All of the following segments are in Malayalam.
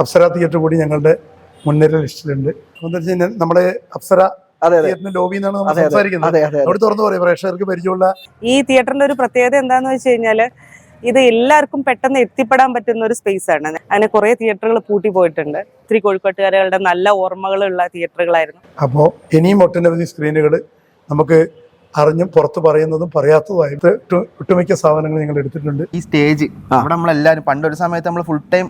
അപ്സര തിയേറ്റർ കൂടി ഞങ്ങളുടെ മുൻനിര ലിസ്റ്റിലുണ്ട്. എന്ന് വെച്ച് കഴിഞ്ഞാൽ നമ്മുടെ അപ്സര അതെ അതെ. തിയേറ്ററിന്റെ ലോബിയിൽ നമ്മൾ അതെ, അതെ. സംസാരിക്കുന്നത്. അതെ അതെ അവിടെ തുറന്നു പറയും പ്രേക്ഷകർക്ക് പരിചയമുള്ള ഈ തിയേറ്ററിന്റെ ഒരു പ്രത്യേകത എന്താന്ന് വെച്ച് കഴിഞ്ഞാൽ ഇത് എല്ലാവർക്കും പെട്ടെന്ന് എത്തിപ്പെടാൻ പറ്റുന്ന ഒരു സ്പേസ് ആണ്. അങ്ങനെ കുറെ തിയേറ്ററുകൾ പൂട്ടി പോയിട്ടുണ്ട്. ഒത്തിരി കോഴിക്കോട്ടുകാരുടെ നല്ല ഓർമ്മകളുള്ള തിയേറ്ററുകളായിരുന്നു അപ്പോൾ ഇനിയും ഒട്ടനവധി സ്ക്രീനുകൾ നമുക്ക് അറിഞ്ഞും പുറത്ത് പറയുന്നതും പറയാത്തതുമായിട്ട് ഒട്ടു- ഒട്ടുമിക്ക സാധനങ്ങൾ ഞങ്ങൾ എടുത്തിട്ടുണ്ട്. ഈ സ്റ്റേജ് അവിടെ നമ്മളെല്ലാരും പണ്ടൊരു സമയത്ത് നമ്മൾ ഫുൾ ടൈം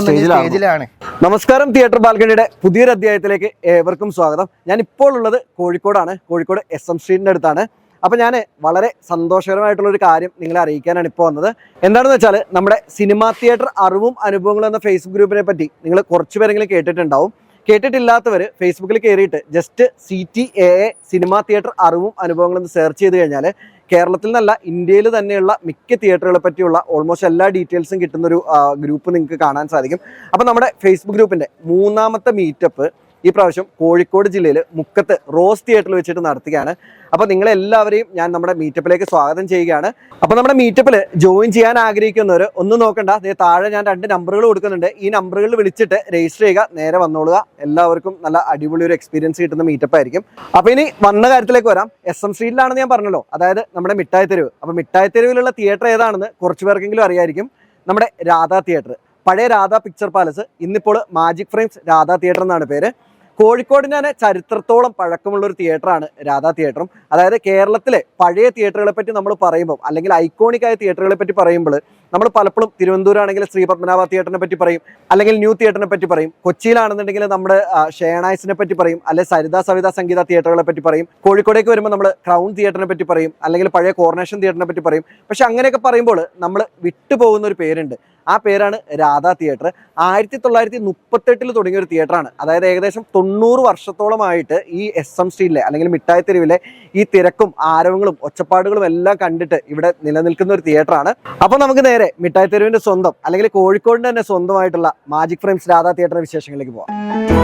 സ്റ്റേജിലാണ്. നമസ്കാരം തിയേറ്റർ ബാൽക്കണിയുടെ പുതിയൊരു അധ്യായത്തിലേക്ക് ഏവർക്കും സ്വാഗതം. ഞാൻ ഇപ്പോൾ ഉള്ളത് കോഴിക്കോടാണ്. കോഴിക്കോട് എസ് എം സ്ട്രീറ്റിന്റെ അടുത്താണ്. അപ്പൊ ഞാൻ വളരെ സന്തോഷകരമായിട്ടുള്ള ഒരു കാര്യം നിങ്ങളെ അറിയിക്കാനാണ് ഇപ്പോൾ വന്നത്. എന്താണെന്ന് വെച്ചാൽ നമ്മുടെ സിനിമാ തിയേറ്റർ അറിവും അനുഭവങ്ങളും എന്ന ഫേസ്ബുക്ക് ഗ്രൂപ്പിനെ പറ്റി നിങ്ങൾ കുറച്ച് പേരെങ്കിലും കേട്ടിട്ടുണ്ടാവും. കേട്ടിട്ടില്ലാത്തവർ ഫേസ്ബുക്കിൽ കയറിയിട്ട് just C T A A cinema theatre അറിവും അനുഭവങ്ങളും സെർച്ച് ചെയ്ത് കഴിഞ്ഞാൽ കേരളത്തിൽ നിന്നല്ല ഇന്ത്യയിൽ തന്നെയുള്ള മിക്ക തിയേറ്ററുകളെ പറ്റിയുള്ള ഓൾമോസ്റ്റ് എല്ലാ ഡീറ്റെയിൽസും കിട്ടുന്നൊരു ഗ്രൂപ്പ് നിങ്ങൾക്ക് കാണാൻ സാധിക്കും. അപ്പോൾ നമ്മുടെ ഫേസ്ബുക്ക് ഗ്രൂപ്പിന്റെ മൂന്നാമത്തെ മീറ്റപ്പ് ഈ പ്രാവശ്യം കോഴിക്കോട് ജില്ലയിൽ മുക്കത്ത് റോസ് തിയേറ്ററിൽ വെച്ചിട്ട് നടത്തുകയാണ്. അപ്പോൾ നിങ്ങളെല്ലാവരെയും ഞാൻ നമ്മുടെ മീറ്റപ്പിലേക്ക് സ്വാഗതം ചെയ്യുകയാണ്. അപ്പോൾ നമ്മുടെ മീറ്റപ്പിൽ ജോയിൻ ചെയ്യാൻ ആഗ്രഹിക്കുന്നവർ ഒന്ന് നോക്കണ്ട. താഴെ ഞാൻ രണ്ട് നമ്പറുകൾ കൊടുക്കുന്നുണ്ട്. ഈ നമ്പറുകളിൽ വിളിച്ചിട്ട് രജിസ്റ്റർ ചെയ്യുക നേരെ വന്നോളുക. എല്ലാവർക്കും നല്ല അടിപൊളി ഒരു എക്സ്പീരിയൻസ് കിട്ടുന്ന മീറ്റപ്പ് ആയിരിക്കും. അപ്പോൾ ഇനി വന്ന കാര്യത്തിലേക്ക് വരാം. എസ് എം സ്ട്രീറ്റിലാണെന്ന് ഞാൻ പറഞ്ഞല്ലോ. അതായത് നമ്മുടെ മിഠായി തെരുവ്. അപ്പോൾ മിഠായി തെരുവിലുള്ള തിയേറ്റർ ഏതാണെന്ന് കുറച്ച് പേർക്കെങ്കിലും അറിയായിരിക്കും. നമ്മുടെ രാധാ തിയേറ്റർ പഴയ രാധ പിക്ചർ പാലസ് ഇന്നിപ്പോൾ മാജിക് ഫ്രെയിംസ് രാധ തിയേറ്റർ എന്നാണ് പേര്. കോഴിക്കോടിന് തന്നെ ചരിത്രത്തോളം പഴക്കമുള്ള ഒരു തിയേറ്ററാണ് രാധാ തിയേറ്ററും അതായത് കേരളത്തിലെ പഴയ തിയേറ്ററുകളെ പറ്റി നമ്മൾ പറയുമ്പോൾ അല്ലെങ്കിൽ ഐക്കോണിക് ആയ തിയേറ്ററുകളെ പറ്റി പറയുമ്പോൾ നമ്മൾ പലപ്പോഴും തിരുവനന്തപുരം ആണെങ്കിൽ ശ്രീ പത്മനാഭ തിയേറ്ററിനെ പറ്റി പറയും അല്ലെങ്കിൽ ന്യൂ തിയേറ്ററിനെ പറ്റി പറയും. കൊച്ചിയിലാണെന്നുണ്ടെങ്കിൽ നമ്മുടെ ഷേണായ്സിനെ പറ്റി പറയും അല്ലെങ്കിൽ സരിത സവിത സംഗീത തിയേറ്ററുകളെ പറ്റി പറയും. കോഴിക്കോടേക്ക് വരുമ്പോൾ നമ്മൾ ക്രൗൺ തിയേറ്ററിനെ പറ്റി പറയും അല്ലെങ്കിൽ പഴയ കോർണേഷൻ തിയേറ്ററിനെ പറ്റി പറയും. പക്ഷെ അങ്ങനെയൊക്കെ പറയുമ്പോൾ നമ്മൾ വിട്ടുപോകുന്ന ഒരു പേരുണ്ട്. ആ പേരാണ് രാധാ തിയേറ്റർ. ആയിരത്തി തൊള്ളായിരത്തി മുപ്പത്തെട്ടിൽ തുടങ്ങിയ ഒരു തിയേറ്ററാണ്. അതായത് ഏകദേശം തൊണ്ണൂറ് വർഷത്തോളമായിട്ട് ഈ എസ് എം സ്ട്രീറ്റിലെ അല്ലെങ്കിൽ മിഠായി തെരുവിലെ ഈ തിരക്കും ആരവങ്ങളും ഒച്ചപ്പാടുകളും എല്ലാം കണ്ടിട്ട് ഇവിടെ നിലനിൽക്കുന്ന ഒരു തിയേറ്ററാണ്. അപ്പോൾ നമുക്ക് നേരെ മിഠായി തെരുവിന്റെ സ്വന്തം അല്ലെങ്കിൽ കോഴിക്കോടിന്റെ തന്നെ സ്വന്തമായിട്ടുള്ള മാജിക് ഫ്രെയിംസ് രാധാ തിയേറ്ററിന്റെ വിശേഷങ്ങളിലേക്ക് പോവാം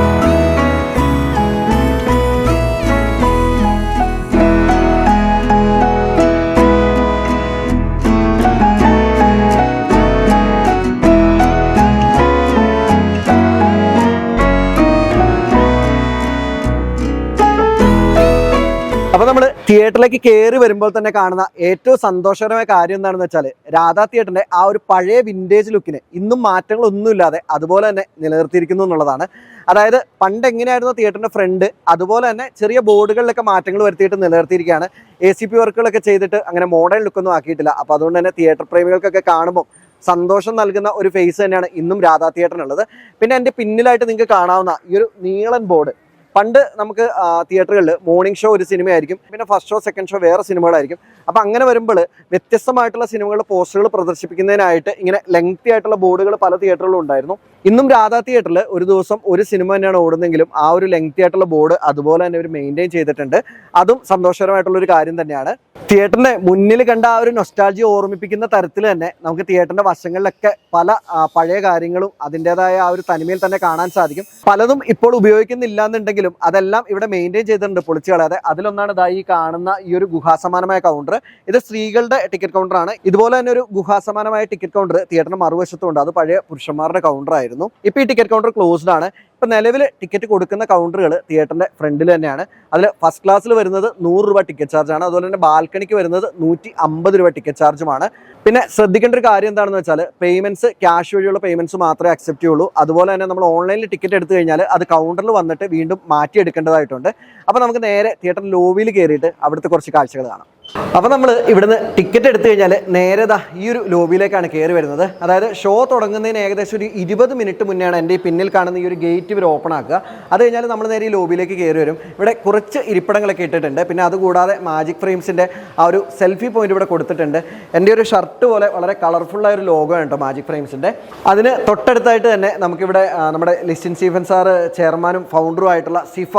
തിയേറ്ററിലേക്ക് കയറി വരുമ്പോൾ തന്നെ കാണുന്ന ഏറ്റവും സന്തോഷകരമായ കാര്യം എന്താണെന്ന് വെച്ചാൽ രാധാ തിയേറ്ററിന്റെ ആ ഒരു പഴയ വിന്റേജ് ലുക്കിന് ഇന്നും മാറ്റങ്ങളൊന്നുമില്ലാതെ അതുപോലെ തന്നെ നിലനിർത്തിയിരിക്കുന്നു എന്നുള്ളതാണ്. അതായത് പണ്ട് എങ്ങനെയായിരുന്നു തിയേറ്ററിന്റെ ഫ്രണ്ട് അതുപോലെ തന്നെ ചെറിയ ബോർഡുകളിലൊക്കെ മാറ്റങ്ങൾ വരുത്തിയിട്ട് നിലനിർത്തിയിരിക്കുകയാണ്. എ സി പി വർക്കുകളൊക്കെ ചെയ്തിട്ട് അങ്ങനെ മോഡേൺ ലുക്കൊന്നും ആക്കിയിട്ടില്ല. അപ്പോൾ അതുകൊണ്ട് തന്നെ തിയേറ്റർ പ്രേമികൾക്കൊക്കെ കാണുമ്പോൾ സന്തോഷം നൽകുന്ന ഒരു ഫേസ് തന്നെയാണ് ഇന്നും രാധാ തിയേറ്ററിനുള്ളത്. പിന്നെ എന്റെ പിന്നിലായിട്ട് നിങ്ങൾക്ക് കാണാവുന്ന ഈ ഒരു നീളൻ ബോർഡ് പണ്ട് നമുക്ക് തിയേറ്ററുകളിൽ മോർണിംഗ് ഷോ ഒരു സിനിമയായിരിക്കും പിന്നെ ഫസ്റ്റ് ഷോ സെക്കൻഡ് ഷോ വേറെ സിനിമകളായിരിക്കും. അപ്പം അങ്ങനെ വരുമ്പോൾ വ്യത്യസ്തമായിട്ടുള്ള സിനിമകളുടെ പോസ്റ്ററുകൾ പ്രദർശിപ്പിക്കുന്നതിനായിട്ട് ഇങ്ങനെ ലെങ്തി ആയിട്ടുള്ള ബോർഡുകൾ പല തിയേറ്ററുകളിലും ഉണ്ടായിരുന്നു. ഇന്നും രാധാ തിയേറ്ററിൽ ഒരു ദിവസം ഒരു സിനിമ തന്നെയാണ് ഓടുന്നെങ്കിലും ആ ഒരു ലെങ്തി ആയിട്ടുള്ള ബോർഡ് അതുപോലെ തന്നെ അവർ മെയിന്റെയിൻ ചെയ്തിട്ടുണ്ട്. അതും സന്തോഷകരമായിട്ടുള്ള ഒരു കാര്യം തന്നെയാണ്. തിയേറ്ററിന്റെ മുന്നിൽ കണ്ട ആ ഒരു നൊസ്റ്റാൾജി ഓർമ്മിപ്പിക്കുന്ന തരത്തിൽ തന്നെ നമുക്ക് തിയേറ്ററിന്റെ വശങ്ങളിലൊക്കെ പല പഴയ കാര്യങ്ങളും അതിന്റെതായ ആ ഒരു തനിമയിൽ തന്നെ കാണാൻ സാധിക്കും. പലതും ഇപ്പോൾ ഉപയോഗിക്കുന്നില്ല എന്നുണ്ടെങ്കിലും അതെല്ലാം ഇവിടെ മെയിന്റെയിൻ ചെയ്തിട്ടുണ്ട് പൊളിച്ചു കളയാതെ അതിലൊന്നാണ് ഇതാ ഈ കാണുന്ന ഈ ഒരു ഗുഹാസമാനമായ കൗണ്ടർ ഇത് സ്ത്രീകളുടെ ടിക്കറ്റ് കൗണ്ടർ ആണ്. ഇതുപോലെ തന്നെ ഒരു ഗുഹാസമാനമായ ടിക്കറ്റ് കൗണ്ടർ തിയേറ്ററിന് മറുവശത്തുണ്ട് അത് പഴയ പുരുഷന്മാരുടെ കൗണ്ടർ ആയിരുന്നു. ഇപ്പൊ ഈ ടിക്കറ്റ് കൗണ്ടർ ക്ലോസ്ഡ് ആണ്. ഇപ്പൊ നിലവിൽ ടിക്കറ്റ് കൊടുക്കുന്ന കൗണ്ടറുകൾ തിയേറ്ററിന്റെ ഫ്രണ്ടിൽ തന്നെയാണ്. അതിൽ ഫസ്റ്റ് ക്ലാസ്സിൽ വരുന്നത് നൂറ് രൂപ ടിക്കറ്റ് ചാർജാണ് അതുപോലെ തന്നെ ബാൽക്കണിക്ക് വരുന്നത് നൂറ്റി അമ്പത് രൂപ ടിക്കറ്റ് ചാർജുമാണ് പിന്നെ ശ്രദ്ധിക്കേണ്ട ഒരു കാര്യം എന്താണെന്ന് വെച്ചാൽ പേയ്മെന്റ്സ് ക്യാഷ് വഴിയുള്ള പേയ്മെന്റ്സ് മാത്രമേ അക്സെപ്റ്റ് ചെയ്യുള്ളൂ. അതുപോലെ തന്നെ നമ്മൾ ഓൺലൈനിൽ ടിക്കറ്റ് എടുത്തു കഴിഞ്ഞാൽ അത് കൗണ്ടറിൽ വന്നിട്ട് വീണ്ടും മാറ്റിയെടുക്കേണ്ടതായിട്ടുണ്ട്. അപ്പോൾ നമുക്ക് നേരെ തിയേറ്റർ ലോബിയിൽ കയറിയിട്ട് അവിടുത്തെ കുറച്ച് കാഴ്ചകൾ കാണാം. അപ്പോൾ നമ്മൾ ഇവിടുന്ന് ടിക്കറ്റ് എടുത്തു കഴിഞ്ഞാൽ നേരെ ദാ ഈ ഒരു ലോബിയിലേക്കാണ് കയറി വരുന്നത്. അതായത് ഷോ തുടങ്ങുന്നതിന് ഏകദേശം ഒരു ഇരുപത് മിനിറ്റ് മുന്നെയാണ് എന്റെ ഈ പിന്നിൽ കാണുന്ന ഈ ഒരു ഗേറ്റ് ഇവർ ഓപ്പൺ ആക്കുക. അത് കഴിഞ്ഞാൽ നമ്മൾ നേരെ ഈ ലോബിയിലേക്ക് കയറി വരും. ഇവിടെ കുറച്ച് ഇരിപ്പിടങ്ങളൊക്കെ ഇട്ടിട്ടുണ്ട്. പിന്നെ അതുകൂടാതെ മാജിക് ഫ്രെയിംസിന്റെ ആ ഒരു സെൽഫി പോയിന്റ് ഇവിടെ കൊടുത്തിട്ടുണ്ട്. എന്റെ ഒരു ഷർട്ട് പോലെ വളരെ കളർഫുള്ളായ ഒരു ലോഗോ ആണ് കേട്ടോ മാജിക് ഫ്രെയിംസിന്റെ അതിന് തൊട്ടടുത്തായിട്ട് തന്നെ നമുക്കിവിടെ നമ്മുടെ ലിസ്റ്റിൻ സ്റ്റീഫൻ സാറ് ചെയർമാനും ഫൗണ്ടറും ആയിട്ടുള്ള SIFA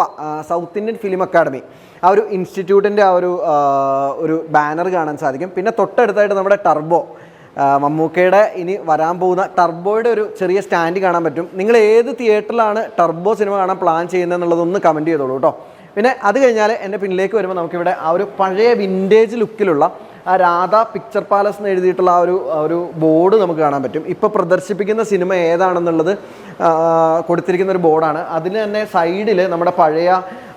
South Indian film academy ആ ഒരു ഇൻസ്റ്റിറ്റ്യൂട്ടിന്റെ ആ ഒരു ഒരു ബാനർ കാണാൻ സാധിക്കും. പിന്നെ തൊട്ടടുത്തായിട്ട് നമ്മുടെ ടർബോ മമ്മൂക്കയുടെ ഇനി വരാൻ പോകുന്ന ടർബോയുടെ ഒരു ചെറിയ സ്റ്റാൻഡ് കാണാൻ പറ്റും. നിങ്ങൾ ഏത് തിയേറ്ററിലാണ് ടർബോ സിനിമ കാണാൻ പ്ലാൻ ചെയ്യുന്നത് എന്നുള്ളതൊന്ന് കമന്റ് ചെയ്തോളൂ കേട്ടോ പിന്നെ അത് കഴിഞ്ഞാൽ എന്റെ പിന്നിലേക്ക് വരുമ്പോൾ നമുക്കിവിടെ ആ ഒരു പഴയ വിന്റേജ് ലുക്കിലുള്ള ആ രാധ പിക്ചർ പാലസ് എന്ന് എഴുതിയിട്ടുള്ള ആ ഒരു ഒരു ബോർഡ് നമുക്ക് കാണാൻ പറ്റും. ഇപ്പോൾ പ്രദർശിപ്പിക്കുന്ന സിനിമ ഏതാണെന്നുള്ളത് കൊടുത്തിരിക്കുന്ന ഒരു ബോർഡാണ്. അതിന് തന്നെ സൈഡിൽ നമ്മുടെ പഴയ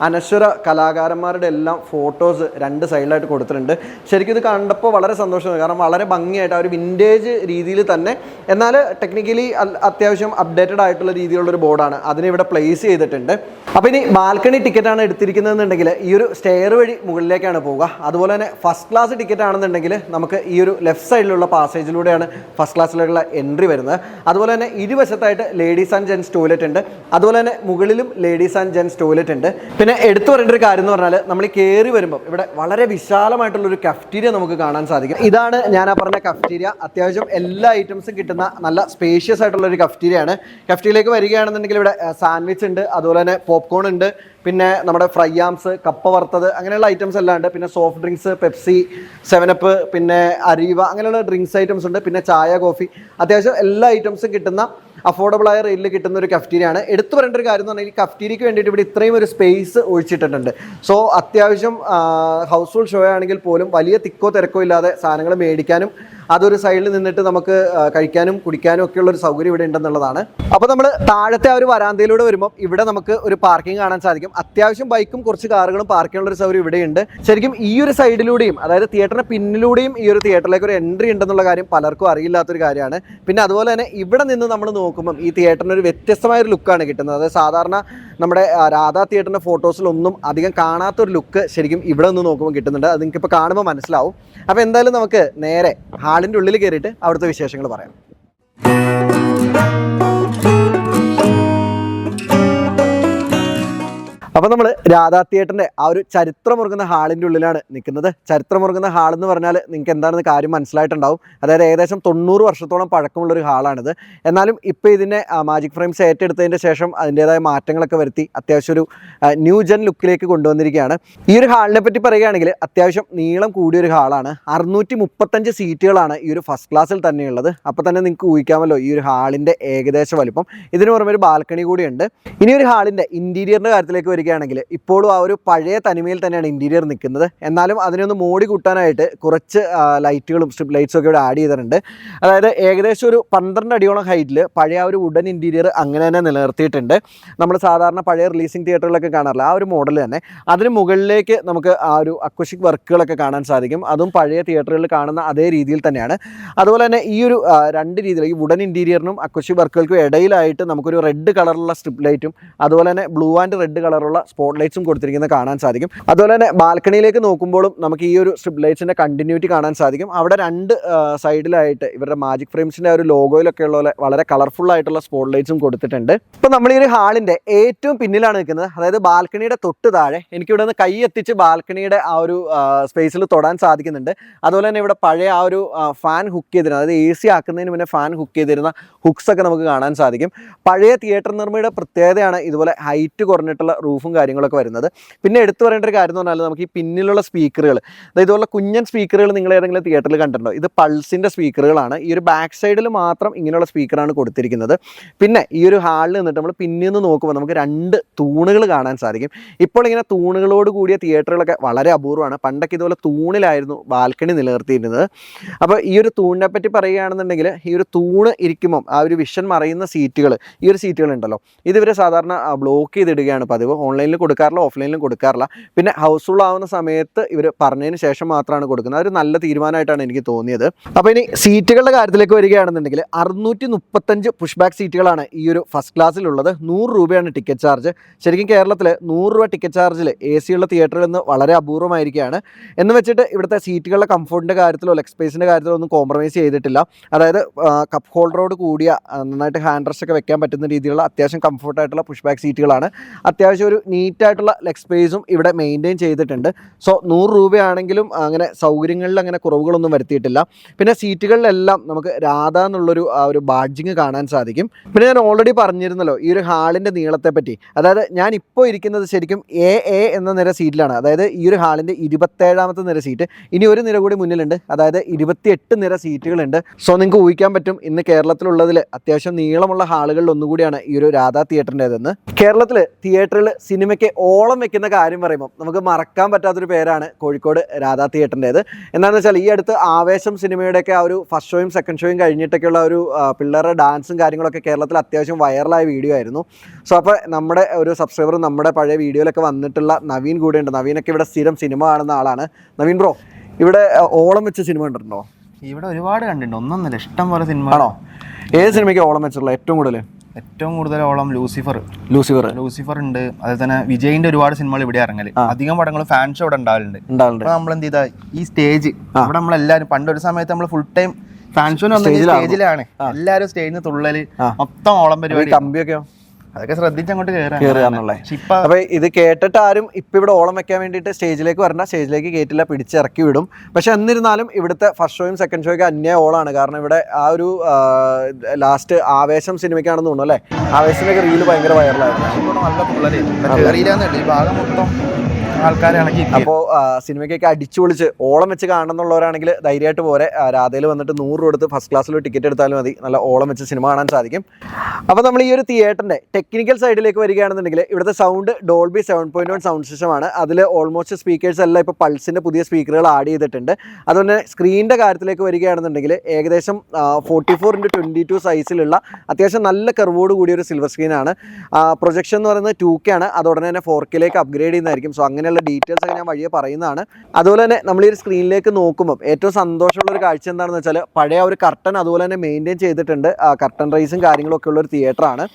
അനശ്വര കലാകാരന്മാരുടെ എല്ലാം ഫോട്ടോസ് രണ്ട് സൈഡിലായിട്ട് കൊടുത്തിട്ടുണ്ട്. ശരിക്കും ഇത് കണ്ടപ്പോൾ വളരെ സന്തോഷമായി. കാരണം വളരെ ഭംഗിയായിട്ട് ആ ഒരു വിന്റേജ് രീതിയിൽ തന്നെ എന്നാൽ ടെക്നിക്കലി അത്യാവശ്യം അപ്ഡേറ്റഡ് ആയിട്ടുള്ള രീതിയിലുള്ള ഒരു ബോർഡാണ് അതിനെ ഇവിടെ പ്ലേസ് ചെയ്തിട്ടുണ്ട്. അപ്പോൾ ഇനി ബാൽക്കണി ടിക്കറ്റാണ് എടുത്തിരിക്കുന്നതെന്നുണ്ടെങ്കിൽ ഈ ഒരു സ്റ്റെയർ വഴി മുകളിലേക്കാണ് പോവുക. അതുപോലെ തന്നെ ഫസ്റ്റ് ക്ലാസ് ടിക്കറ്റ് ആണെന്നുണ്ടെങ്കിൽ നമുക്ക് ഈ ഒരു ലെഫ്റ്റ് സൈഡിലുള്ള പാസേജിലൂടെയാണ് ഫസ്റ്റ് ക്ലാസ്സിലേക്കുള്ള എൻട്രി വരുന്നത്. അതുപോലെ തന്നെ ഇരുവശത്തായിട്ട് ലേഡീസ് ആൻഡ് ജെൻസ് ടോയ്ലറ്റ് ഉണ്ട്. അതുപോലെ തന്നെ മുകളിലും ലേഡീസ് ആൻഡ് ജെൻസ് ടോയ്ലറ്റ് ഉണ്ട്. പിന്നെ എടുത്തു പറയേണ്ട ഒരു കാര്യം എന്ന് പറഞ്ഞാൽ നമ്മൾ കയറി വരുമ്പോൾ ഇവിടെ വളരെ വിശാലമായിട്ടുള്ള ഒരു കഫ്റ്റീരിയ നമുക്ക് കാണാൻ സാധിക്കും. ഇതാണ് ഞാൻ ആ പറഞ്ഞ കഫ്റ്റീരിയ അത്യാവശ്യം എല്ലാ ഐറ്റംസും കിട്ടുന്ന നല്ല സ്പേഷ്യസ് ആയിട്ടുള്ള ഒരു കഫ്റ്റീരിയ ആണ്. കഫ്റ്റീരിയയിലേക്ക് വരികയാണെന്നുണ്ടെങ്കിൽ ഇവിടെ സാൻഡ്വിച്ച് ഉണ്ട്. അതുപോലെ തന്നെ പോപ്കോൺ ഉണ്ട്. പിന്നെ നമ്മുടെ ഫ്രൈ ആംസ് കപ്പ വറുത്തത് അങ്ങനെയുള്ള ഐറ്റംസ് എല്ലാം ഉണ്ട്. പിന്നെ സോഫ്റ്റ് ഡ്രിങ്ക്സ് പെപ്സി സെവനപ്പ് പിന്നെ അരീവ അങ്ങനെയുള്ള ഡ്രിങ്ക്സ് ഐറ്റംസ് ഉണ്ട്. പിന്നെ ചായ കോഫി അത്യാവശ്യം എല്ലാ ഐറ്റംസും കിട്ടുന്ന അഫോർഡബിൾ ആയ റേറ്റിൽ കിട്ടുന്ന ഒരു കഫ്റ്റീരിയ ആണ്. എടുത്തു പറയേണ്ട ഒരു കാര്യം എന്ന് പറഞ്ഞാൽ ഈ കഫ്റ്റീരിക്ക് വേണ്ടിയിട്ട് ഇവിടെ ഇത്രയും ഒരു സ്പേസ് ഒഴിച്ചിട്ടിട്ടുണ്ട്. സോ അത്യാവശ്യം ഹൗസ് ഫുൾ ഷോ ആണെങ്കിൽ പോലും വലിയ തിക്കോ തിരക്കോ ഇല്ലാതെ സാധനങ്ങൾ മേടിക്കാനും അതൊരു സൈഡിൽ നിന്നിട്ട് നമുക്ക് കഴിക്കാനും കുടിക്കാനും ഒക്കെ ഉള്ള ഒരു സൗകര്യം ഇവിടെ ഉണ്ടെന്നുള്ളതാണ്. അപ്പോൾ നമ്മൾ താഴത്തെ ആ ഒരു വരാന്തയിലൂടെ വരുമ്പോൾ ഇവിടെ നമുക്ക് ഒരു പാർക്കിംഗ് കാണാൻ സാധിക്കും. അത്യാവശ്യം ബൈക്കും കുറച്ച് കാറുകളും പാർക്ക് ചെയ്യാനുള്ള ഒരു സൗകര്യം ഇവിടെയുണ്ട് ശരിക്കും ഈ ഒരു സൈഡിലൂടെയും അതായത് തിയേറ്ററിന് പിന്നിലൂടെയും ഈ ഒരു തിയേറ്ററിലേക്ക് ഒരു എൻട്രി ഉണ്ടെന്നുള്ള കാര്യം പലർക്കും അറിയില്ലാത്തൊരു കാര്യമാണ്. പിന്നെ അതുപോലെ തന്നെ ഇവിടെ നിന്ന് നമ്മൾ നോക്കുമ്പം ഈ തിയേറ്ററിന് ഒരു വ്യത്യസ്തമായ ഒരു ലുക്കാണ് കിട്ടുന്നത്. അതായത് സാധാരണ നമ്മുടെ രാധാ തിയേറ്ററിന്റെ ഫോട്ടോസിലൊന്നും അധികം കാണാത്തൊരു ലുക്ക് ശരിക്കും ഇവിടെ നിന്ന് നോക്കുമ്പോൾ കിട്ടുന്നുണ്ട്. അത് നിങ്ങൾക്ക് ഇപ്പോൾ കാണുമ്പോൾ മനസ്സിലാവും. അപ്പോൾ എന്തായാലും നമുക്ക് നേരെ ഹാളിന്റെ ഉള്ളിൽ കയറിയിട്ട് അവിടുത്തെ വിശേഷങ്ങൾ പറയാം. അപ്പോൾ നമ്മൾ രാധാ തിയേറ്ററിന്റെ ആ ഒരു ചരിത്രമുറങ്ങുന്ന ഹാളിന്റെ ഉള്ളിലാണ് നിൽക്കുന്നത് ചരിത്രമുറങ്ങുന്ന ഹാൾ എന്ന് പറഞ്ഞാൽ നിങ്ങൾക്ക് എന്താണെന്ന് കാര്യം മനസ്സിലായിട്ടുണ്ടാവും. അതായത് ഏകദേശം തൊണ്ണൂറ് വർഷത്തോളം പഴക്കമുള്ള ഒരു ഹാളാണിത് എന്നാലും ഇപ്പോൾ ഇതിനെ മാജിക് ഫ്രെയിംസ് ഏറ്റെടുത്തതിന്റെ ശേഷം അതിന്റേതായ മാറ്റങ്ങളൊക്കെ വരുത്തി അത്യാവശ്യം ഒരു ന്യൂ ജെൻ ലുക്കിലേക്ക് കൊണ്ടുവന്നിരിക്കുകയാണ്. ഈ ഒരു ഹാളിനെ പറ്റി പറയുകയാണെങ്കിൽ അത്യാവശ്യം നീളം കൂടിയ ഒരു ഹാളാണ് അറുന്നൂറ്റി മുപ്പത്തഞ്ച് സീറ്റുകളാണ് ഈ ഒരു ഫസ്റ്റ് ക്ലാസ്സിൽ തന്നെയുള്ളത് അപ്പോൾ തന്നെ നിങ്ങൾക്ക് ഊഹിക്കാമല്ലോ ഈ ഒരു ഹാളിന്റെ ഏകദേശ വലിപ്പം. ഇതിന് പുറമെ ഒരു ബാൽക്കണി കൂടിയുണ്ട് ഇനി ഒരു ഹാളിന്റെ ഇന്റീരിയറിന്റെ കാര്യത്തിലേക്ക് വരികയാണെങ്കിൽ ഇപ്പോഴും ആ ഒരു പഴയ തനിമയിൽ തന്നെയാണ് ഇന്റീരിയർ നിൽക്കുന്നത്. എന്നാലും അതിനൊന്ന് മോടി കൂട്ടാനായിട്ട് കുറച്ച് ലൈറ്റുകളും സ്ട്രിപ്പ് ലൈറ്റ്സും ഒക്കെ ഇവിടെ ആഡ് ചെയ്തിട്ടുണ്ട്. അതായത് ഏകദേശം ഒരു പന്ത്രണ്ട് അടിയോളം ഹൈറ്റിൽ പഴയ ആ ഒരു വുഡൻ ഇന്റീരിയർ അങ്ങനെ തന്നെ നിലനിർത്തിയിട്ടുണ്ട്. നമ്മൾ സാധാരണ പഴയ റിലീസിംഗ് തിയേറ്ററിലൊക്കെ കാണാറില്ല? ആ ഒരു മോഡൽ തന്നെ. അതിന് മുകളിലേക്ക് നമുക്ക് ആ ഒരു അക്വഷിക് വർക്കുകളൊക്കെ കാണാൻ സാധിക്കും. അതും പഴയ തിയേറ്ററുകളിൽ കാണുന്ന അതേ രീതിയിൽ തന്നെയാണ്. അതുപോലെ തന്നെ ഈ ഒരു രണ്ട് രീതിയിൽ ഈ വുഡൻ ഇന്റീരിയറിനും അക്വഷിക് വർക്കുകൾക്കും ഇടയിലായിട്ട് നമുക്കൊരു റെഡ് കളറുള്ള സ്ട്രിപ്പ് ലൈറ്റും അതുപോലെ തന്നെ ബ്ലൂ ആൻഡ് റെഡ് കളറുള്ള സ്പോട്ട് ലൈറ്റ്സും കൊടുത്തിരിക്കുന്നത് കാണാൻ സാധിക്കും. അതുപോലെ തന്നെ ബാൽക്കണിയിലേക്ക് നോക്കുമ്പോഴും നമുക്ക് ഈ ഒരു സ്ട്രിപ്പ് ലൈറ്റ്സിന്റെ കണ്ടിന്യൂറ്റി കാണാൻ സാധിക്കും. അവിടെ രണ്ട് സൈഡിലായിട്ട് ഇവരുടെ മാജിക് ഫ്രെയിംസിന്റെ ഒരു ലോഗോയിലൊക്കെ ഉള്ള വളരെ കളർഫുൾ ആയിട്ടുള്ള സ്പോട്ട് ലൈറ്റ്സും കൊടുത്തിട്ടുണ്ട്. ഇപ്പോൾ നമ്മൾ ഈ ഒരു ഹാളിന്റെ ഏറ്റവും പിന്നിലാണ് നിൽക്കുന്നത്. അതായത് ബാൽക്കണിയുടെ തൊട്ട് താഴെ എനിക്കിവിടെ നിന്ന് കൈ എത്തിച്ച് ബാൽക്കണിയുടെ ആ ഒരു സ്പേസിൽ തൊടാൻ സാധിക്കുന്നുണ്ട്. അതുപോലെ തന്നെ ഇവിടെ പഴയ ആ ഒരു ഫാൻ ഹുക്ക് ചെയ്തിരുന്ന അതായത് എ സി ആക്കുന്നതിന് മുന്നേ ഫാൻ ഹുക്ക് ചെയ്തിരുന്ന ഹുക്സ് ഒക്കെ നമുക്ക് കാണാൻ സാധിക്കും. പഴയ തിയേറ്റർ നിർമ്മിയുടെ പ്രത്യേകതയാണ് ഇതുപോലെ ഹൈറ്റ് കുറഞ്ഞിട്ടുള്ള റൂഫും കാര്യങ്ങളൊക്കെ വരുന്നത്. പിന്നെ എടുത്തു പറയേണ്ട ഒരു കാര്യം എന്ന് പറഞ്ഞാൽ നമുക്ക് ഈ പിന്നിലുള്ള സ്പീക്കറുകൾ അതായത് ഇതുപോലെ കുഞ്ഞൻ സ്പീക്കറുകൾ നിങ്ങൾ ഏതെങ്കിലും തിയേറ്ററിൽ കണ്ടിട്ടുണ്ടോ? ഇത് പൾസിന്റെ സ്പീക്കറുകളാണ്. ഈ ഒരു ബാക്ക് സൈഡിൽ മാത്രം ഇങ്ങനെയുള്ള സ്പീക്കറാണ് കൊടുത്തിരിക്കുന്നത്. പിന്നെ ഈ ഒരു ഹാളിൽ നിന്നിട്ട് നമ്മൾ പിന്നിൽ നിന്ന് നോക്കുമ്പോൾ നമുക്ക് രണ്ട് തൂണുകൾ കാണാൻ സാധിക്കും. ഇപ്പോൾ ഇങ്ങനെ തൂണുകളോട് കൂടിയ തിയേറ്ററുകളൊക്കെ വളരെ അപൂർവമാണ്. പണ്ടൊക്കെ ഇതുപോലെ തൂണിലായിരുന്നു ബാൽക്കണി നിലനിർത്തിയിരുന്നത്. അപ്പോൾ ഈ ഒരു തൂണിനെ പറ്റി പറയുകയാണെന്നുണ്ടെങ്കിൽ ഈ ഒരു തൂണ് ഇരിക്കുമ്പം ആ ഒരു വിഷൻ മറയുന്ന സീറ്റുകൾ ഈ ഒരു സീറ്റുകൾ ഉണ്ടല്ലോ ഇത് ഇവർ സാധാരണ ബ്ലോക്ക് ചെയ്തിടുകയാണ് പതിവ്. ഓൺലൈനിൽ കൊടുക്കാറില്ല ഓഫ്ലൈനിലും കൊടുക്കാറില്ല. പിന്നെ ഹൗസ് ഫുൾ ആവുന്ന സമയത്ത് ഇവർ പറഞ്ഞതിന് ശേഷം മാത്രമാണ് കൊടുക്കുന്നത്. അതൊരു നല്ല തീരുമാനമായിട്ടാണ് എനിക്ക് തോന്നിയത്. അപ്പോൾ ഇനി സീറ്റുകളുടെ കാര്യത്തിലേക്ക് വരികയാണെന്നുണ്ടെങ്കിൽ അറുന്നൂറ്റി മുപ്പത്തഞ്ച് പുഷ് ബാക്ക് സീറ്റുകളാണ് ഈ ഒരു ഫസ്റ്റ് ക്ലാസ്സിലുള്ളത് നൂറ് രൂപയാണ് ടിക്കറ്റ് ചാർജ് ശരിക്കും കേരളത്തിൽ നൂറ് രൂപ ടിക്കറ്റ് ചാർജിൽ എ സി ഉള്ള തിയേറ്ററിൽ നിന്ന് വളരെ അപൂർവമായിരിക്കുകയാണ്. എന്ന് വെച്ചിട്ട് ഇവിടുത്തെ സീറ്റുകളുടെ കംഫർട്ടിന്റെ കാര്യത്തിലോ ലെഗ് സ്പേസിന്റെ കാര്യത്തിലോ ഒന്നും കോംപ്രമൈസ് ചെയ്തിട്ടില്ല. അതായത് കപ്പ് ഹോൾഡറോട് കൂടിയ നന്നായിട്ട് ഹാൻഡ് റെസ്റ്റ് ഒക്കെ വെക്കാൻ പറ്റുന്ന രീതിയിലുള്ള അത്യാവശ്യം കംഫർട്ടായിട്ടുള്ള പുഷ് ബാക്ക് സീറ്റുകളാണ്. അത്യാവശ്യം ഒരു നീറ്റായിട്ടുള്ള ലെഗ് സ്പേസും ഇവിടെ മെയിന്റെയിൻ ചെയ്തിട്ടുണ്ട്. സോ നൂറ് രൂപയാണെങ്കിലും അങ്ങനെ സൗകര്യങ്ങളിൽ അങ്ങനെ കുറവുകളൊന്നും വരുത്തിയിട്ടില്ല. പിന്നെ സീറ്റുകളിലെല്ലാം നമുക്ക് രാധ എന്നുള്ളൊരു ആ ഒരു ബാഡ്ജിങ് കാണാൻ സാധിക്കും. പിന്നെ ഞാൻ ഓൾറെഡി പറഞ്ഞിരുന്നല്ലോ ഈ ഒരു ഹാളിന്റെ നീളത്തെ പറ്റി. അതായത് ഞാൻ ഇപ്പോൾ ഇരിക്കുന്നത് ശരിക്കും എ എ എന്ന നിര സീറ്റിലാണ് അതായത് ഈ ഒരു ഹാളിന്റെ ഇരുപത്തേഴാമത്തെ നിര സീറ്റ് ഇനി ഒരു നിര കൂടി മുന്നിലുണ്ട്. അതായത് ഇരുപത്തിയെട്ട് നിര സീറ്റുകളുണ്ട് സോ നിങ്ങൾക്ക് ഊഹിക്കാൻ പറ്റും ഇന്ന് കേരളത്തിലുള്ളതിൽ അത്യാവശ്യം നീളമുള്ള ഹാളുകളിൽ ഒന്നുകൂടിയാണ് ഈ ഒരു രാധാ തിയേറ്ററിന്റെതെന്ന് കേരളത്തിൽ തിയേറ്ററിൽ സിനിമയ്ക്ക് ഓളം വെക്കുന്ന കാര്യം പറയുമ്പോൾ നമുക്ക് മറക്കാൻ പറ്റാത്തൊരു പേരാണ് കോഴിക്കോട് രാധാ തിയേറ്ററിന്റെത്. എന്താണെന്ന് വെച്ചാൽ ഈ അടുത്ത് ആവേശം സിനിമയുടെയൊക്കെ ആ ഒരു ഫസ്റ്റ് ഷോയും സെക്കൻഡ് ഷോയും കഴിഞ്ഞിട്ടൊക്കെയുള്ള ഒരു പിള്ളേരുടെ ഡാൻസും കാര്യങ്ങളൊക്കെ കേരളത്തിൽ അത്യാവശ്യം വൈറലായ വീഡിയോ ആയിരുന്നു. സോ അപ്പോൾ നമ്മുടെ ഒരു സബ്സ്ക്രൈബർ നമ്മുടെ പഴയ വീഡിയോയിലൊക്കെ വന്നിട്ടുള്ള നവീൻ കൂടെ ഉണ്ട് നവീനൊക്കെ ഇവിടെ സ്ഥിരം സിനിമ കാണുന്ന ആളാണ്. നവീൻ ബ്രോ ഇവിടെ ഓളം വെച്ച സിനിമ കണ്ടിട്ടുണ്ടോ? ഇവിടെ ഒരുപാട് കണ്ടിട്ടുണ്ട്. ഒന്നൊന്നല്ല ഇഷ്ടം പോലെ സിനിമ ആണോ? ഏത് സിനിമയ്ക്ക് ഓളം വെച്ചിട്ടുള്ള ഏറ്റവും കൂടുതൽ ഏറ്റവും കൂടുതൽ ഓളം ലൂസിഫർ. ലൂസിഫർ. ലൂസിഫർ ഉണ്ട്. അതേ തന്നെ വിജയിന്റെ ഒരുപാട് സിനിമകൾ ഇവിടെ ഇറങ്ങൽ. അധികം പടങ്ങൾ ഫാൻസ് ഇവിടെ ഉണ്ടാവലുണ്ട്. അപ്പൊ നമ്മൾ എന്ത് ചെയ്താ? ഈ സ്റ്റേജ് ഇവിടെ നമ്മളെല്ലാരും പണ്ട് ഒരു സമയത്ത് നമ്മൾ ഫുൾ ടൈം ഫാൻസ് സ്റ്റേജിലാണോ? എല്ലാരും സ്റ്റേജിൽ തുള്ളൽ. മൊത്തം ഓളം പരിപാടി കമ്പിയൊക്കെയോ? അതൊക്കെ ശ്രദ്ധിച്ച് അങ്ങോട്ട് കയറാം കയറുകയാണല്ലേ പക്ഷെ അപ്പൊ ഇത് കേട്ടിട്ട് ആരും ഇപ്പൊ ഇവിടെ ഓളം വെക്കാൻ വേണ്ടിയിട്ട് സ്റ്റേജിലേക്ക് വരണ്ട. സ്റ്റേജിലേക്ക് കയറ്റില്ല പിടിച്ചിറക്കി വിടും. പക്ഷെ എന്നിരുന്നാലും ഇവിടുത്തെ ഫസ്റ്റ് ഷോയും സെക്കൻഡ് ഷോയ്ക്ക് അന്യ ഓളാണ്. കാരണം ഇവിടെ ആ ഒരു ലാസ്റ്റ് ആവേശം സിനിമയ്ക്കാണെന്ന് തോന്നുന്നു അല്ലേ? ആവേശത്തിന്റെ റീൽ ഭയങ്കര വൈറലായിരുന്നു നല്ല കയറിയില്ലാന്നുണ്ട് ഈ ഭാഗം മൊത്തം ആൾക്കാരെ ഇളക്കി അപ്പോൾ സിനിമയ്ക്കൊക്കെ അടിച്ചു പൊളിച്ച് ഓളം വെച്ച് കാണണമെന്നുള്ളവരാണെങ്കിൽ ധൈര്യമായിട്ട് പോരെ. രാധയിൽ വന്നിട്ട് നൂറ് രൂപ കൊടുത്ത് ഫസ്റ്റ് ക്ലാസ്സിൽ ടിക്കറ്റ് എടുത്താലും മതി. നല്ല ഓളം വെച്ച് സിനിമ കാണാൻ സാധിക്കും. അപ്പോൾ നമ്മൾ ഈ ഒരു തിയേറ്ററിന്റെ ടെക്നിക്കൽ സൈഡിലേക്ക് വരികയാണെന്നുണ്ടെങ്കിൽ ഇവിടുത്തെ sound Dolby seven point one sound സിസ്റ്റമാണ് അതിൽ ഓൾമോസ്റ്റ് സ്പീക്കേഴ്സ് എല്ലാം ഇപ്പോൾ പൾസിന്റെ പുതിയ സ്പീക്കറുകൾ ആഡ് ചെയ്തിട്ടുണ്ട്. അതുപോലെ തന്നെ സ്ക്രീനിന്റെ കാര്യത്തിലേക്ക് വരികയാണെന്നുണ്ടെങ്കിൽ ഏകദേശം forty four into twenty two സൈസിലുള്ള അത്യാവശ്യം നല്ല കർവോട് കൂടിയ ഒരു സിൽവർ സ്ക്രീനാണ് പ്രൊജക്ഷൻ എന്ന് പറയുന്നത് ടു കെ ആണ്. അതോടനെ തന്നെ ഫോർ കെയിലേക്ക് അപ്ഗ്രേഡ് ചെയ്യുന്നതായിരിക്കും. സോ അങ്ങനെയുള്ള ഡീറ്റെയിൽസ് ഒക്കെ ഞാൻ വഴിയെ പറയുന്നതാണ്. അതുപോലെ തന്നെ നമ്മൾ ഈ ഒരു സ്ക്രീനിലേക്ക് നോക്കുമ്പോൾ ഏറ്റവും സന്തോഷമുള്ള ഒരു കാഴ്ച എന്താണെന്ന് വെച്ചാൽ പഴയ ഒരു കർട്ടൻ അതുപോലെ തന്നെ മെയിന്റെയിൻ ചെയ്തിട്ടുണ്ട്. ആ കർട്ടൻ റൈസും കാര്യങ്ങളൊക്കെ ഉള്ള ഒരു തിയേറ്ററാണ്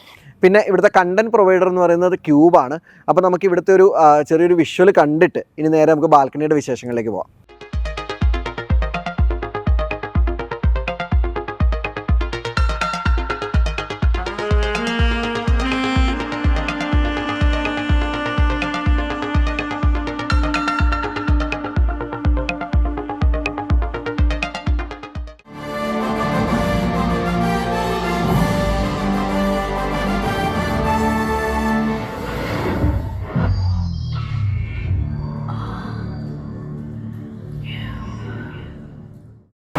പിന്നെ ഇവിടുത്തെ കണ്ടന്റ് പ്രൊവൈഡർ എന്ന് പറയുന്നത് ക്യൂബാണ് അപ്പോൾ നമുക്ക് ഇവിടുത്തെ ഒരു ചെറിയൊരു വിഷ്വൽ കണ്ടിട്ട് ഇനി നേരെ നമുക്ക് ബാൽക്കണിയുടെ വിശേഷങ്ങളിലേക്ക് പോകാം.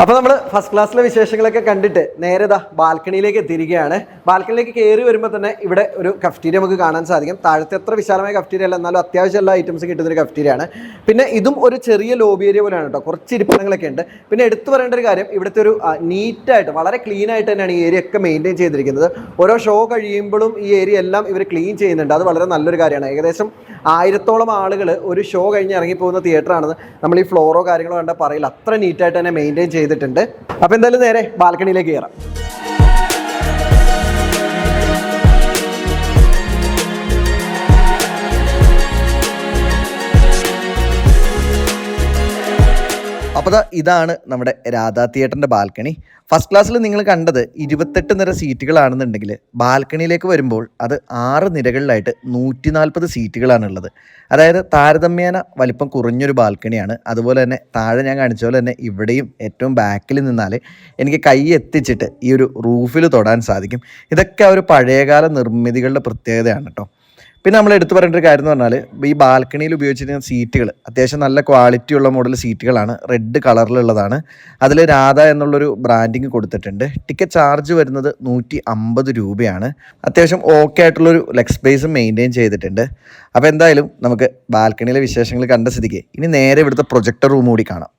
അപ്പോൾ നമ്മൾ ഫസ്റ്റ് ക്ലാസ്സിലെ വിശേഷങ്ങളൊക്കെ കണ്ടിട്ട് നേരെ ദാ ബാൽക്കണിയിലേക്ക് എത്തിയിരിക്കുകയാണ്. ബാൽക്കണിയിലേക്ക് കയറി വരുമ്പോൾ തന്നെ ഇവിടെ ഒരു കഫ്റ്റീരിയ നമുക്ക് കാണാൻ സാധിക്കും. താഴത്തെ എത്ര വിശാലമായ കഫ്റ്റീരിയ അല്ല എന്നാലും അത്യാവശ്യം എല്ലാ ഐറ്റംസും കിട്ടുന്ന ഒരു കഫ്റ്റീരിയാണ് പിന്നെ ഇതും ഒരു ചെറിയ ലോബി ഏരിയ പോലെയാണ് കേട്ടോ. കുറച്ച് ഇരിപ്പിടങ്ങളൊക്കെ ഉണ്ട്. പിന്നെ എടുത്തു പറയേണ്ട ഒരു കാര്യം ഇവിടുത്തെ ഒരു നീറ്റായിട്ട് വളരെ ക്ലീൻ ആയിട്ട് തന്നെയാണ് ഈ ഏരിയ ഒക്കെ മെയിന്റെയിൻ ചെയ്തിരിക്കുന്നത്. ഓരോ ഷോ കഴിയുമ്പോഴും ഈ ഏരിയ എല്ലാം ഇവർ ക്ലീൻ ചെയ്യുന്നുണ്ട്. അത് വളരെ നല്ലൊരു കാര്യമാണ്. ഏകദേശം ആയിരത്തോളം ആളുകൾ ഒരു ഷോ കഴിഞ്ഞ് ഇറങ്ങിപ്പോകുന്ന തിയേറ്ററാണെന്ന് നമ്മൾ ഈ ഫ്ലോറോ കാര്യങ്ങളോ കണ്ട പറയില്ല. അത്ര നീറ്റായിട്ട് തന്നെ മെയിന്റെയിൻ ചെയ്തിട്ടുണ്ട്. അപ്പോൾ എന്തായാലും നേരെ ബാൽക്കണിയിലേക്ക് കയറാം. അപ്പോൾ ഇതാണ് നമ്മുടെ രാധാ തിയേറ്ററിന്റെ ബാൽക്കണി. ഫസ്റ്റ് ക്ലാസ്സിൽ നിങ്ങൾ കണ്ടത് ഇരുപത്തെട്ട് നിര സീറ്റുകളാണെന്നുണ്ടെങ്കിൽ ബാൽക്കണിയിലേക്ക് വരുമ്പോൾ അത് ആറ് നിരകളിലായിട്ട് നൂറ്റി നാൽപ്പത് സീറ്റുകളാണുള്ളത്. അതായത് താരതമ്യേന വലിപ്പം കുറഞ്ഞൊരു ബാൽക്കണിയാണ്. അതുപോലെ തന്നെ താഴെ ഞാൻ കാണിച്ച പോലെ തന്നെ ഇവിടെയും ഏറ്റവും ബാക്കിൽ നിന്നാൽ എനിക്ക് കൈ എത്തിച്ചിട്ട് ഈ ഒരു റൂഫിൽ തൊടാൻ സാധിക്കും. ഇതൊക്കെ ഒരു പഴയകാല നിർമ്മിതികളുടെ പ്രത്യേകതയാണ് കേട്ടോ പിന്നെ നമ്മൾ എടുത്തു പറയേണ്ട ഒരു കാര്യം എന്ന് പറഞ്ഞാൽ ഈ ബാൽക്കണിയിൽ ഉപയോഗിച്ചിരിക്കുന്ന സീറ്റുകൾ അത്യാവശ്യം നല്ല ക്വാളിറ്റി ഉള്ള മോഡൽ സീറ്റുകളാണ്. റെഡ് കളറിലുള്ളതാണ് അതിൽ രാധ എന്നുള്ളൊരു ബ്രാൻഡിങ് കൊടുത്തിട്ടുണ്ട്. ടിക്കറ്റ് ചാർജ് വരുന്നത് നൂറ്റി അമ്പത് രൂപയാണ്. അത്യാവശ്യം ഓക്കെ ആയിട്ടുള്ളൊരു ലെഗ് സ്പേസും മെയിന്റെയിൻ ചെയ്തിട്ടുണ്ട്. അപ്പോൾ എന്തായാലും നമുക്ക് ബാൽക്കണിയിലെ വിശേഷങ്ങൾ കണ്ട സ്ഥിതിക്ക് ഇനി നേരെ ഇവിടുത്തെ പ്രൊജക്ടർ റൂം കൂടി കാണാം.